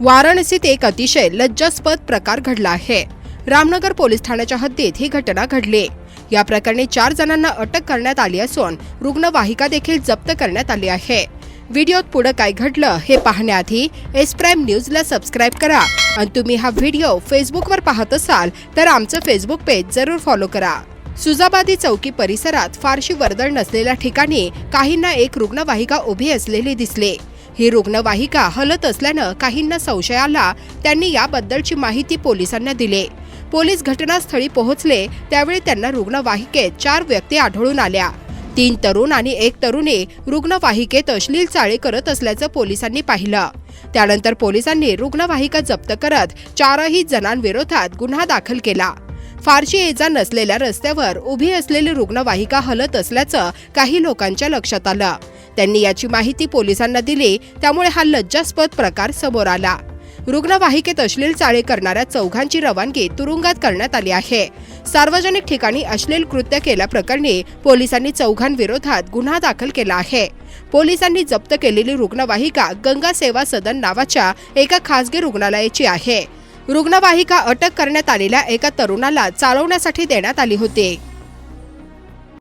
वाराणसीत एक अतिशय लज्जास्पद प्रकार घडला आहे. रामनगर पोलीस ठाण्याच्या हद्दीत ही घटना घडली. या प्रकरणी चार जणांना अटक करण्यात आली असून रुग्णवाहिका देखील जप्त करण्यात आली आहे. व्हिडिओत पुढे काय घडलं हे पाहण्याआधी एस प्राईम न्यूजला सबस्क्राईब करा आणि तुम्ही हा व्हिडिओ फेसबुकवर पाहत असाल तर आमचं फेसबुक पेज जरूर फॉलो करा. सुजाबादी चौकी परिसरात फारशी वर्दळ नसलेल्या ठिकाणी काहींना एक रुग्णवाहिका उभी असलेली दिसली. ही रुग्णवाहिका हलत असल्यानं काहींना संशय आला. त्यांनी याबद्दलची माहिती पोलिसांना दिली. पोलीस घटनास्थळी पोहोचले. त्यावेळी त्यांना रुग्णवाहिकेत चार व्यक्ती आढळून आल्या. तीन तरुण आणि एक तरुणी रुग्णवाहिकेत अश्लील चाळे करत असल्याचं पोलिसांनी पाहिलं. त्यानंतर पोलिसांनी रुग्णवाहिका जप्त करत चारही जणांविरोधात गुन्हा दाखल केला. फारशी एजा नसलेल्या रस्त्यावर उभी असलेली रुग्णवाहिका हलत असल्याचं काही लोकांच्या लक्षात आलं. त्यांनी याची माहिती पोलिसांना दिली त्यामुळे हा लज्जास्पद प्रकार समोर आला. रुग्णवाहिकेत अश्लील चाळे करणाऱ्या चौघांची रवानगी तुरुंगात करण्यात आली आहे. सार्वजनिक ठिकाणी अश्लील कृत्य केल्याप्रकरणी पोलिसांनी चौघांविरोधात गुन्हा दाखल केला आहे. पोलिसांनी जप्त केलेली रुग्णवाहिका गंगा सेवा सदन नावाच्या एका खासगी रुग्णालयाची आहे. रुग्णवाहिका अटक करण्यात आलेल्या एका तरुणाला चालवण्यासाठी देण्यात आली होती.